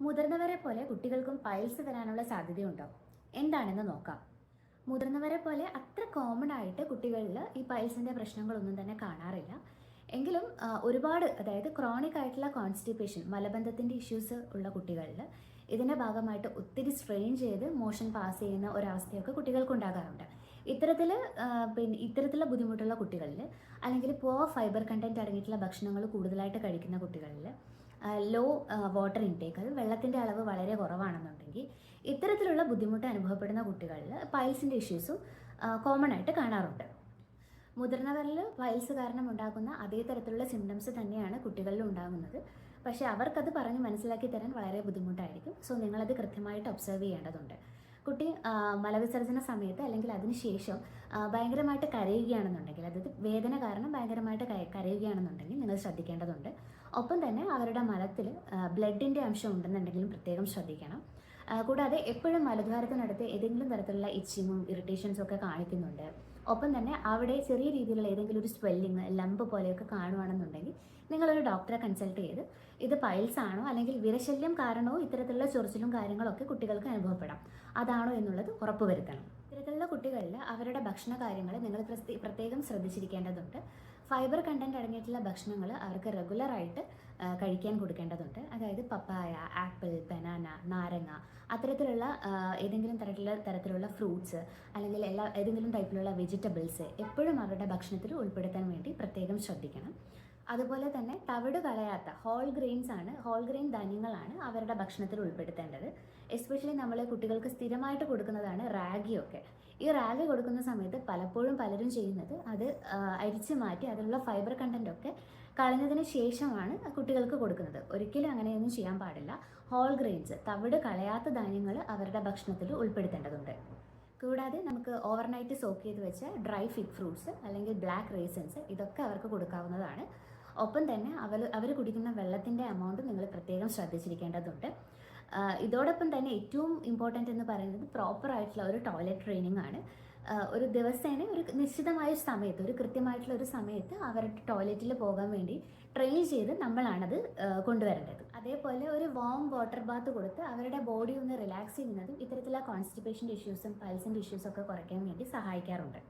മുതിർന്നവരെ പോലെ കുട്ടികൾക്കും പൈൽസ് വരാനുള്ള സാധ്യതയുണ്ടോ? എന്താണെന്ന് നോക്കാം. മുതിർന്നവരെ പോലെ അത്ര കോമൺ ആയിട്ട് കുട്ടികളിൽ ഈ പൈൽസിന്റെ പ്രശ്നങ്ങളൊന്നും തന്നെ കാണാറില്ല. എങ്കിലും ഒരുപാട് അതായത് ക്രോണിക് ആയിട്ടുള്ള കോൺസ്റ്റിപ്പേഷൻ മലബന്ധത്തിന്റെ ഇഷ്യൂസ് ഉള്ള കുട്ടികളിൽ ഇതിന്റെ ഭാഗമായിട്ട് ഒത്തിരി സ്ട്രെയിൻ ചെയ്ത് മോഷൻ പാസ് ചെയ്യുന്ന ഒരവസ്ഥയൊക്കെ കുട്ടികൾക്ക് ഉണ്ടാകാറുണ്ട് ഇത്തരത്തിൽ പിന്നെ ഇത്തരത്തിലുള്ള ബുദ്ധിമുട്ടുള്ള കുട്ടികളിൽ അല്ലെങ്കിൽ പോ ഫൈബർ കണ്ടന്റ് അടങ്ങിയിട്ടുള്ള ഭക്ഷണങ്ങൾ കൂടുതലായിട്ട് കഴിക്കുന്ന കുട്ടികളിൽ ലോ വാട്ടർ ഇൻടേക്ക് അത് വെള്ളത്തിന്റെ അളവ് വളരെ കുറവാണെന്നുണ്ടെങ്കിൽ ഇത്തരത്തിലുള്ള ബുദ്ധിമുട്ട് അനുഭവപ്പെടുന്ന കുട്ടികളിൽ പൈൽസിന്റെ ഇഷ്യൂസും കോമൺ ആയിട്ട് കാണാറുണ്ട്. മുതിർന്നവരിൽ പൈൽസ് കാരണം ഉണ്ടാകുന്ന അതേ തരത്തിലുള്ള സിംറ്റംസ് തന്നെയാണ് കുട്ടികളിൽ ഉണ്ടാകുന്നത്. പക്ഷേ അവർക്കത് പറഞ്ഞ് മനസ്സിലാക്കി തരാൻ വളരെ ബുദ്ധിമുട്ടായിരിക്കും. സോ നിങ്ങളത് കൃത്യമായിട്ട് ഒബ്സർവ് ചെയ്യേണ്ടതുണ്ട്. കുട്ടി മലവിസർജന സമയത്ത് അല്ലെങ്കിൽ അതിനുശേഷം ഭയങ്കരമായിട്ട് കരയുകയാണെന്നുണ്ടെങ്കിൽ അതായത് വേദന കാരണം ഭയങ്കരമായിട്ട് കര- കരയുകയാണെന്നുണ്ടെങ്കിൽ നിങ്ങൾ ശ്രദ്ധിക്കേണ്ടതുണ്ട്. ഒപ്പം തന്നെ അവരുടെ മലത്തിൽ ബ്ലഡിന്റെ അംശം ഉണ്ടെന്നുണ്ടെങ്കിലും പ്രത്യേകം ശ്രദ്ധിക്കണം. കൂടാതെ എപ്പോഴും മലദ്വാരത്തിനടുത്ത് ഏതെങ്കിലും തരത്തിലുള്ള ഇച്ചിങ്ങും ഇറിറ്റേഷൻസും ഒക്കെ കാണിക്കുന്നുണ്ട്. ഒപ്പം തന്നെ അവിടെ ചെറിയ രീതിയിലുള്ള ഏതെങ്കിലും ഒരു സ്വെല്ലിങ് ലംബ് പോലെയൊക്കെ കാണുവാണെന്നുണ്ടെങ്കിൽ നിങ്ങളൊരു ഡോക്ടറെ കൺസൾട്ട് ചെയ്ത് ഇത് പൈൽസ് ആണോ അല്ലെങ്കിൽ വിരശല്യം കാരണമോ ഇത്തരത്തിലുള്ള ചൊറിച്ചിലും കാര്യങ്ങളൊക്കെ കുട്ടികൾക്ക് അനുഭവപ്പെടാം. അതാണോ എന്നുള്ളത് ഉറപ്പുവരുത്തണം. ഇത്തരത്തിലുള്ള കുട്ടികളിൽ അവരുടെ ഭക്ഷണ കാര്യങ്ങൾ നിങ്ങൾ പ്രത്യേകം ശ്രദ്ധിച്ചിരിക്കേണ്ടതുണ്ട്. ഫൈബർ കണ്ടന്റ് അടങ്ങിയിട്ടുള്ള ഭക്ഷണങ്ങൾ അവർക്ക് റെഗുലറായിട്ട് കഴിക്കാൻ കൊടുക്കേണ്ടതുണ്ട്. അതായത് പപ്പായ ആപ്പിൾ ബനാന നാരങ്ങ അത്തരത്തിലുള്ള ഏതെങ്കിലും തരത്തിലുള്ള തരത്തിലുള്ള ഫ്രൂട്ട്സ് അല്ലെങ്കിൽ എല്ലാ ഏതെങ്കിലും ടൈപ്പിലുള്ള വെജിറ്റബിൾസ് എപ്പോഴും അവരുടെ ഭക്ഷണത്തിൽ ഉൾപ്പെടുത്താൻ വേണ്ടി പ്രത്യേകം ശ്രദ്ധിക്കണം. അതുപോലെ തന്നെ തവിട് കളയാത്ത ഹോൾ ഗ്രെയിൻസ് ആണ് ഹോൾ ഗ്രെയിൻ ധാന്യങ്ങളാണ് അവരുടെ ഭക്ഷണത്തിൽ ഉൾപ്പെടുത്തേണ്ടത്. എസ്പെഷ്യലി നമ്മൾ കുട്ടികൾക്ക് സ്ഥിരമായിട്ട് കൊടുക്കുന്നതാണ് റാഗിയൊക്കെ ഈ റാഗി കൊടുക്കുന്ന സമയത്ത് പലപ്പോഴും പലരും ചെയ്യുന്നത് അത് അരിച്ചു മാറ്റി അതിലുള്ള ഫൈബർ കണ്ടന്റ് ഒക്കെ കളഞ്ഞതിന് ശേഷമാണ് കുട്ടികൾക്ക് കൊടുക്കുന്നത്. ഒരിക്കലും അങ്ങനെയൊന്നും ചെയ്യാൻ പാടില്ല. ഹോൾ ഗ്രെയിൻസ് തവിട് കളയാത്ത ധാന്യങ്ങൾ അവരുടെ ഭക്ഷണത്തിൽ ഉൾപ്പെടുത്തേണ്ടതുണ്ട്. കൂടാതെ നമുക്ക് ഓവർനൈറ്റ് സോക്ക് ചെയ്ത് വെച്ച ഡ്രൈ ഫിഗ് ഫ്രൂട്ട്സ് അല്ലെങ്കിൽ ബ്ലാക്ക് റേസൻസ് ഇതൊക്കെ അവർക്ക് കൊടുക്കാവുന്നതാണ്. ഒപ്പം തന്നെ അവർ അവർ കുടിക്കുന്ന വെള്ളത്തിന്റെ എമൗണ്ട് നിങ്ങൾ പ്രത്യേകം ശ്രദ്ധിച്ചിരിക്കേണ്ടതുണ്ട്. ഇതോടൊപ്പം തന്നെ ഏറ്റവും ഇമ്പോർട്ടന്റ് എന്ന് പറയുന്നത് പ്രോപ്പർ ആയിട്ടുള്ള ഒരു ടോയ്ലറ്റ് ട്രെയിനിങ് ആണ്. ഒരു ദിവസേന ഒരു നിശ്ചിതമായ സമയത്ത് ഒരു കൃത്യമായിട്ടുള്ള ഒരു സമയത്ത് അവരുടെ ടോയ്ലറ്റിൽ പോകാൻ വേണ്ടി ട്രെയിൻ ചെയ്ത് നമ്മളാണത് കൊണ്ടുവരേണ്ടത്. അതേപോലെ ഒരു വാം വാട്ടർ ബാത്ത് കൊടുത്ത് അവരുടെ ബോഡി ഒന്ന് റിലാക്സ് ചെയ്യുന്നതും ഇത്തരത്തിലുള്ള കോൺസ്റ്റിപ്പേഷൻ ഇഷ്യൂസും പൾസിന്റെ ഇഷ്യൂസൊക്കെ കുറയ്ക്കാൻ വേണ്ടി സഹായിക്കാറുണ്ട്.